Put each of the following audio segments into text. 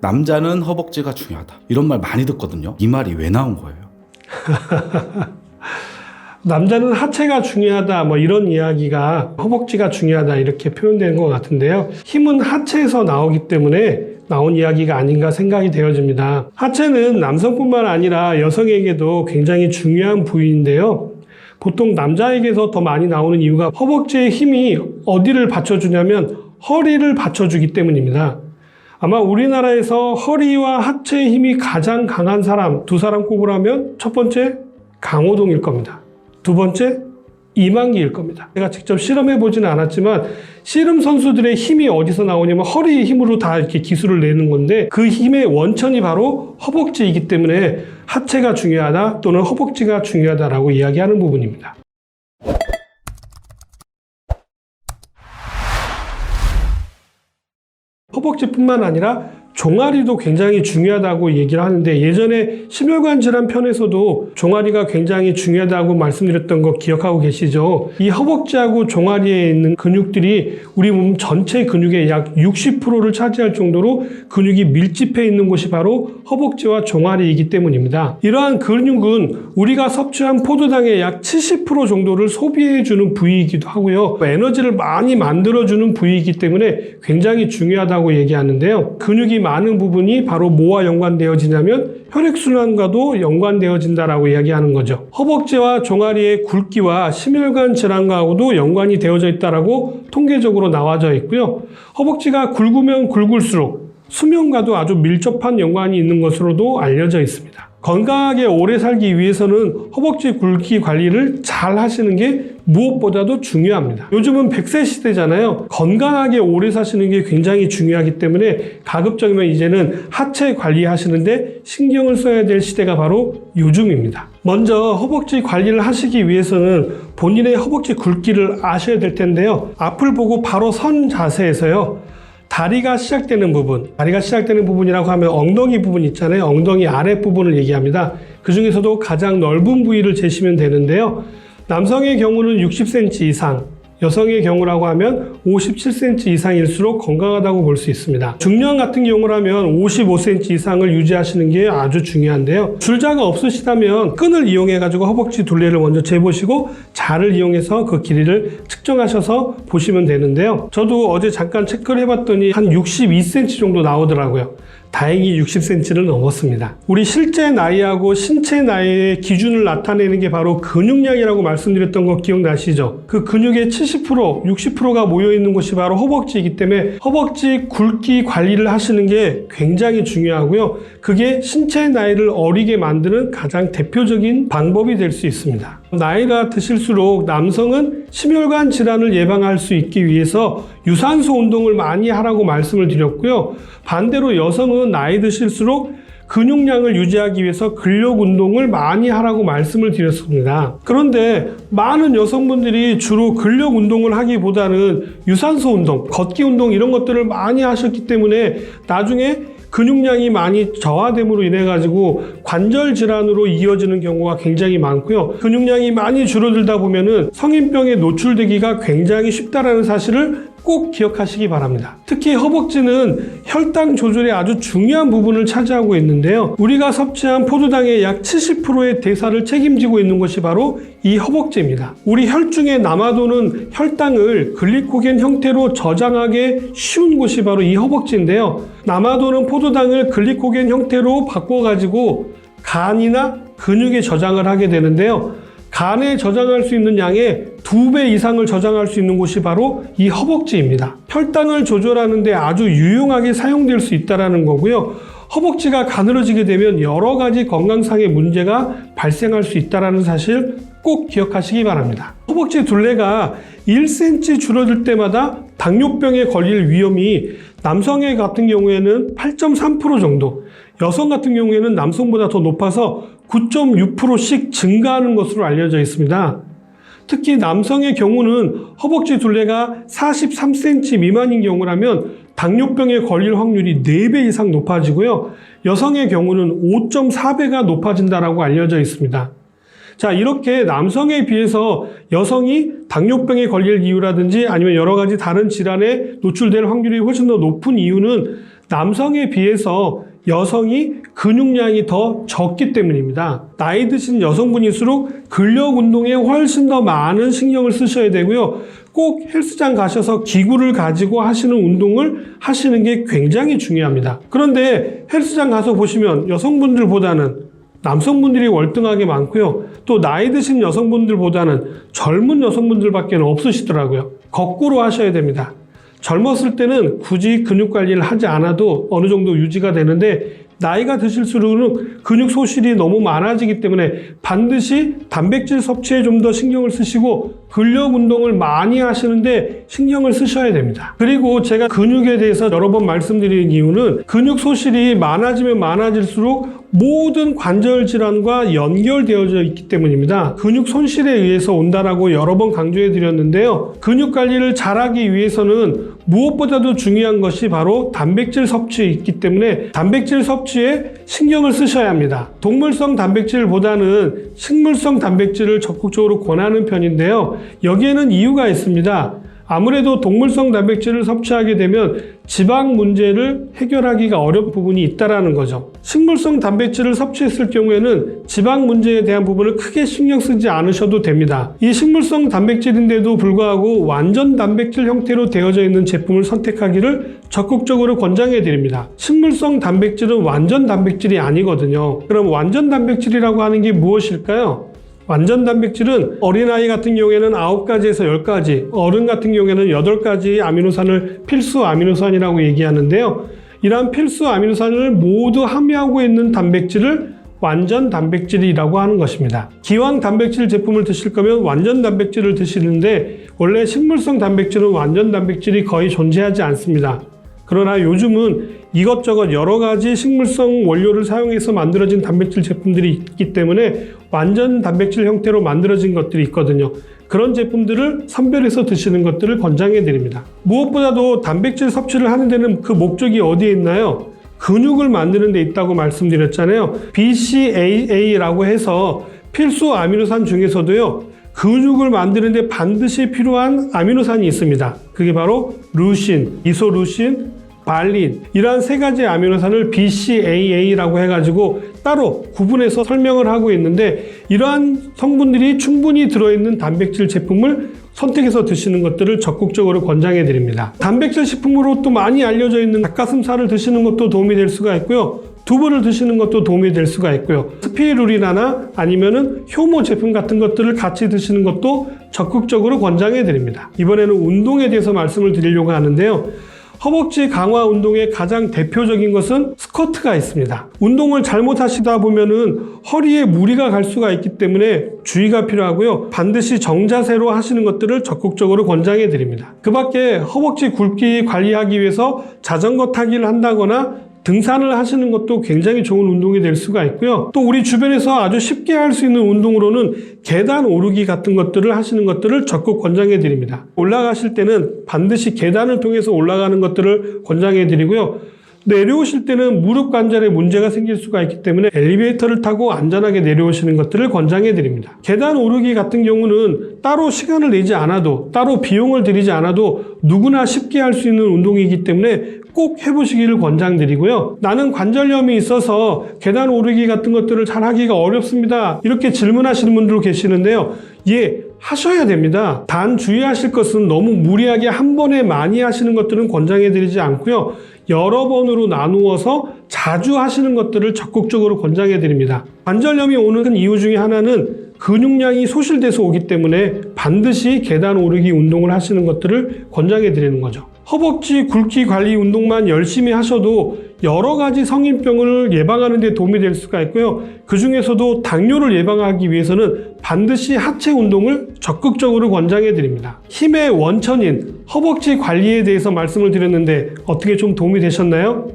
남자는 허벅지가 중요하다. 이런 말 많이 듣거든요. 이 말이 왜 나온 거예요? 남자는 하체가 중요하다 뭐 이런 이야기가 허벅지가 중요하다 이렇게 표현된 것 같은데요. 힘은 하체에서 나오기 때문에 나온 이야기가 아닌가 생각이 되어집니다. 하체는 남성뿐만 아니라 여성에게도 굉장히 중요한 부위인데요. 보통 남자에게서 더 많이 나오는 이유가 허벅지의 힘이 어디를 받쳐주냐면 허리를 받쳐주기 때문입니다. 아마 우리나라에서 허리와 하체의 힘이 가장 강한 사람 두 사람 꼽으라면 첫 번째 강호동일 겁니다. 두 번째 이만기일 겁니다. 제가 직접 실험해 보지는 않았지만 씨름 선수들의 힘이 어디서 나오냐면 허리 힘으로 다 이렇게 기술을 내는 건데 그 힘의 원천이 바로 허벅지이기 때문에 하체가 중요하다 또는 허벅지가 중요하다라고 이야기하는 부분입니다. 허벅지뿐만 아니라 종아리도 굉장히 중요하다고 얘기를 하는데 예전에 심혈관 질환 편에서도 종아리가 굉장히 중요하다고 말씀드렸던 거 기억하고 계시죠? 이 허벅지하고 종아리에 있는 근육들이 우리 몸 전체 근육의 약 60%를 차지할 정도로 근육이 밀집해 있는 곳이 바로 허벅지와 종아리이기 때문입니다. 이러한 근육은 우리가 섭취한 포도당의 약 70% 정도를 소비해주는 부위이기도 하고요. 에너지를 많이 만들어주는 부위이기 때문에 굉장히 중요하다고 얘기하는데요. 근육이 많은 부분이 바로 뭐와 연관되어지냐면 혈액순환과도 연관되어진다라고 이야기하는 거죠. 허벅지와 종아리의 굵기와 심혈관 질환과도 연관이 되어져 있다라고 통계적으로 나와져 있고요. 허벅지가 굵으면 굵을수록 수명과도 아주 밀접한 연관이 있는 것으로도 알려져 있습니다. 건강하게 오래 살기 위해서는 허벅지 굵기 관리를 잘 하시는 게 무엇보다도 중요합니다. 요즘은 100세 시대잖아요. 건강하게 오래 사시는 게 굉장히 중요하기 때문에 가급적이면 이제는 하체 관리하시는데 신경을 써야 될 시대가 바로 요즘입니다. 먼저 허벅지 관리를 하시기 위해서는 본인의 허벅지 굵기를 아셔야 될 텐데요. 앞을 보고 바로 선 자세에서요. 다리가 시작되는 부분, 다리가 시작되는 부분이라고 하면 엉덩이 부분 있잖아요. 엉덩이 아랫부분을 얘기합니다. 그 중에서도 가장 넓은 부위를 재시면 되는데요. 남성의 경우는 60cm 이상, 여성의 경우라고 하면 57cm 이상일수록 건강하다고 볼 수 있습니다. 중년 같은 경우라면 55cm 이상을 유지하시는 게 아주 중요한데요. 줄자가 없으시다면 끈을 이용해 가지고 허벅지 둘레를 먼저 재보시고 자를 이용해서 그 길이를 측정하셔서 보시면 되는데요. 저도 어제 잠깐 체크를 해봤더니 한 62cm 정도 나오더라고요. 다행히 60cm를 넘었습니다. 우리 실제 나이하고 신체 나이의 기준을 나타내는 게 바로 근육량이라고 말씀드렸던 거 기억나시죠? 그 근육의 70%, 60%가 모여 있는 곳이 바로 허벅지이기 때문에 허벅지 굵기 관리를 하시는 게 굉장히 중요하고요. 그게 신체 나이를 어리게 만드는 가장 대표적인 방법이 될 수 있습니다. 나이가 드실수록 남성은 심혈관 질환을 예방할 수 있기 위해서 유산소 운동을 많이 하라고 말씀을 드렸고요. 반대로 여성은 나이 드실수록 근육량을 유지하기 위해서 근력 운동을 많이 하라고 말씀을 드렸습니다. 그런데 많은 여성분들이 주로 근력 운동을 하기보다는 유산소 운동, 걷기 운동 이런 것들을 많이 하셨기 때문에 나중에 근육량이 많이 저하됨으로 인해 가지고 관절 질환으로 이어지는 경우가 굉장히 많고요. 근육량이 많이 줄어들다 보면은 성인병에 노출되기가 굉장히 쉽다라는 사실을 꼭 기억하시기 바랍니다. 특히 허벅지는 혈당 조절에 아주 중요한 부분을 차지하고 있는데요. 우리가 섭취한 포도당의 약 70%의 대사를 책임지고 있는 것이 바로 이 허벅지입니다. 우리 혈중에 남아도는 혈당을 글리코겐 형태로 저장하기 쉬운 곳이 바로 이 허벅지인데요. 남아도는 포도당을 글리코겐 형태로 바꿔가지고 간이나 근육에 저장을 하게 되는데요. 간에 저장할 수 있는 양의 두 배 이상을 저장할 수 있는 곳이 바로 이 허벅지입니다. 혈당을 조절하는데 아주 유용하게 사용될 수 있다는 거고요. 허벅지가 가늘어지게 되면 여러 가지 건강상의 문제가 발생할 수 있다는 사실 꼭 기억하시기 바랍니다. 허벅지 둘레가 1cm 줄어들 때마다 당뇨병에 걸릴 위험이 남성의 같은 경우에는 8.3% 정도, 여성 같은 경우에는 남성보다 더 높아서 9.6%씩 증가하는 것으로 알려져 있습니다. 특히 남성의 경우는 허벅지 둘레가 43cm 미만인 경우라면 당뇨병에 걸릴 확률이 4배 이상 높아지고요. 여성의 경우는 5.4배가 높아진다라고 알려져 있습니다. 자, 이렇게 남성에 비해서 여성이 당뇨병에 걸릴 이유라든지 아니면 여러 가지 다른 질환에 노출될 확률이 훨씬 더 높은 이유는 남성에 비해서 여성이 근육량이 더 적기 때문입니다. 나이 드신 여성분일수록 근력 운동에 훨씬 더 많은 신경을 쓰셔야 되고요. 꼭 헬스장 가셔서 기구를 가지고 하시는 운동을 하시는 게 굉장히 중요합니다. 그런데 헬스장 가서 보시면 여성분들보다는 남성분들이 월등하게 많고요. 또 나이 드신 여성분들보다는 젊은 여성분들밖에 없으시더라고요. 거꾸로 하셔야 됩니다. 젊었을 때는 굳이 근육 관리를 하지 않아도 어느 정도 유지가 되는데 나이가 드실수록은 근육 소실이 너무 많아지기 때문에 반드시 단백질 섭취에 좀 더 신경을 쓰시고 근력 운동을 많이 하시는데 신경을 쓰셔야 됩니다. 그리고 제가 근육에 대해서 여러 번 말씀드린 이유는 근육 소실이 많아지면 많아질수록 모든 관절 질환과 연결되어져 있기 때문입니다. 근육 손실에 의해서 온다라고 여러 번 강조해 드렸는데요. 근육 관리를 잘하기 위해서는 무엇보다도 중요한 것이 바로 단백질 섭취에 있기 때문에 단백질 섭취에 신경을 쓰셔야 합니다. 동물성 단백질보다는 식물성 단백질을 적극적으로 권하는 편인데요. 여기에는 이유가 있습니다. 아무래도 동물성 단백질을 섭취하게 되면 지방 문제를 해결하기가 어려운 부분이 있다라는 거죠. 식물성 단백질을 섭취했을 경우에는 지방 문제에 대한 부분을 크게 신경 쓰지 않으셔도 됩니다. 이 식물성 단백질인데도 불구하고 완전 단백질 형태로 되어져 있는 제품을 선택하기를 적극적으로 권장해 드립니다. 식물성 단백질은 완전 단백질이 아니거든요. 그럼 완전 단백질이라고 하는 게 무엇일까요? 완전 단백질은 어린아이 같은 경우에는 9가지에서 10가지, 어른 같은 경우에는 8가지 아미노산을 필수 아미노산이라고 얘기하는데요. 이러한 필수 아미노산을 모두 함유하고 있는 단백질을 완전 단백질이라고 하는 것입니다. 기왕 단백질 제품을 드실 거면 완전 단백질을 드시는데 원래 식물성 단백질은 완전 단백질이 거의 존재하지 않습니다. 그러나 요즘은 이것저것 여러 가지 식물성 원료를 사용해서 만들어진 단백질 제품들이 있기 때문에 완전 단백질 형태로 만들어진 것들이 있거든요. 그런 제품들을 선별해서 드시는 것들을 권장해 드립니다. 무엇보다도 단백질 섭취를 하는 데는 그 목적이 어디에 있나요? 근육을 만드는 데 있다고 말씀드렸잖아요. BCAA라고 해서 필수 아미노산 중에서도요. 근육을 만드는데 반드시 필요한 아미노산이 있습니다. 그게 바로 루신, 이소루신, 발린 이러한 세 가지 아미노산을 BCAA라고 해가지고 따로 구분해서 설명을 하고 있는데 이러한 성분들이 충분히 들어있는 단백질 제품을 선택해서 드시는 것들을 적극적으로 권장해 드립니다. 단백질 식품으로 또 많이 알려져 있는 닭가슴살을 드시는 것도 도움이 될 수가 있고요. 두부를 드시는 것도 도움이 될 수가 있고요. 스피루리나나 아니면은 효모 제품 같은 것들을 같이 드시는 것도 적극적으로 권장해 드립니다. 이번에는 운동에 대해서 말씀을 드리려고 하는데요. 허벅지 강화 운동의 가장 대표적인 것은 스쿼트가 있습니다. 운동을 잘못하시다 보면은 허리에 무리가 갈 수가 있기 때문에 주의가 필요하고요. 반드시 정자세로 하시는 것들을 적극적으로 권장해 드립니다. 그 밖에 허벅지 굵기 관리하기 위해서 자전거 타기를 한다거나 등산을 하시는 것도 굉장히 좋은 운동이 될 수가 있고요. 또 우리 주변에서 아주 쉽게 할 수 있는 운동으로는 계단 오르기 같은 것들을 하시는 것들을 적극 권장해 드립니다. 올라가실 때는 반드시 계단을 통해서 올라가는 것들을 권장해 드리고요. 내려오실 때는 무릎 관절에 문제가 생길 수가 있기 때문에 엘리베이터를 타고 안전하게 내려오시는 것들을 권장해 드립니다. 계단 오르기 같은 경우는 따로 시간을 내지 않아도 따로 비용을 들이지 않아도 누구나 쉽게 할 수 있는 운동이기 때문에 꼭 해보시기를 권장드리고요. 나는 관절염이 있어서 계단 오르기 같은 것들을 잘 하기가 어렵습니다. 이렇게 질문하시는 분들 계시는데요. 예, 하셔야 됩니다. 단 주의하실 것은 너무 무리하게 한 번에 많이 하시는 것들은 권장해드리지 않고요. 여러 번으로 나누어서 자주 하시는 것들을 적극적으로 권장해 드립니다. 관절염이 오는 큰 이유 중에 하나는 근육량이 소실돼서 오기 때문에 반드시 계단 오르기 운동을 하시는 것들을 권장해 드리는 거죠. 허벅지 굵기 관리 운동만 열심히 하셔도 여러 가지 성인병을 예방하는 데 도움이 될 수가 있고요. 그 중에서도 당뇨를 예방하기 위해서는 반드시 하체 운동을 적극적으로 권장해 드립니다. 힘의 원천인 허벅지 관리에 대해서 말씀을 드렸는데 어떻게 좀 도움이 되셨나요?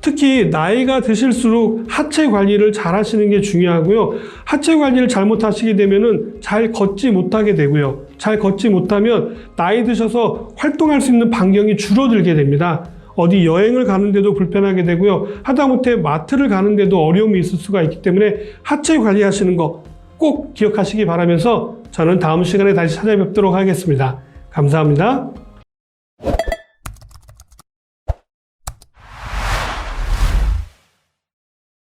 특히 나이가 드실수록 하체 관리를 잘 하시는 게 중요하고요. 하체 관리를 잘못하시게 되면은 잘 걷지 못하게 되고요. 잘 걷지 못하면 나이 드셔서 활동할 수 있는 반경이 줄어들게 됩니다. 어디 여행을 가는데도 불편하게 되고요. 하다못해 마트를 가는데도 어려움이 있을 수가 있기 때문에 하체 관리하시는 거 꼭 기억하시기 바라면서 저는 다음 시간에 다시 찾아뵙도록 하겠습니다. 감사합니다.